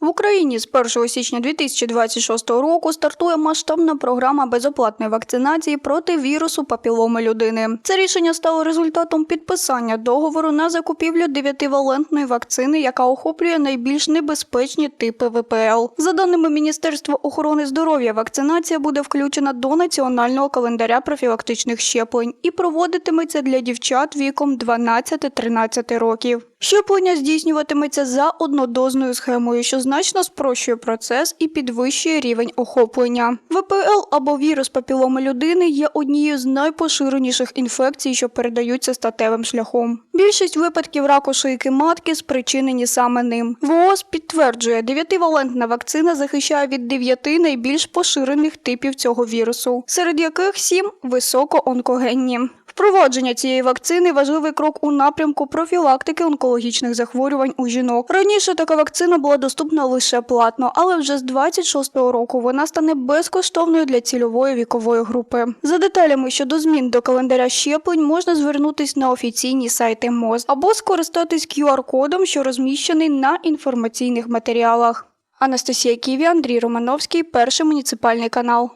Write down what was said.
В Україні з 1 січня 2026 року стартує масштабна програма безоплатної вакцинації проти вірусу папіломи людини. Це рішення стало результатом підписання договору на закупівлю дев'ятивалентної вакцини, яка охоплює найбільш небезпечні типи ВПЛ. За даними Міністерства охорони здоров'я, вакцинація буде включена до національного календаря профілактичних щеплень і проводитиметься для дівчат віком 12-13 років. Щеплення здійснюватиметься за однодозною схемою, що значно спрощує процес і підвищує рівень охоплення. ВПЛ або вірус папіломи людини є однією з найпоширеніших інфекцій, що передаються статевим шляхом. Більшість випадків раку шийки матки спричинені саме ним. ВООЗ підтверджує, дев'ятивалентна вакцина захищає від дев'яти найбільш поширених типів цього вірусу, серед яких сім високоонкогенні. Впровадження цієї вакцини важливий крок у напрямку профілактики онкологічних захворювань у жінок. Раніше така вакцина була доступна лише платно, але вже з 26-го року вона стане безкоштовною для цільової вікової групи. За деталями щодо змін до календаря щеплень можна звернутись на офіційні сайти МОЗ або скористатись QR-кодом, що розміщений на інформаційних матеріалах. Анастасія Ківі, Андрій Романовський, перший муніципальний канал.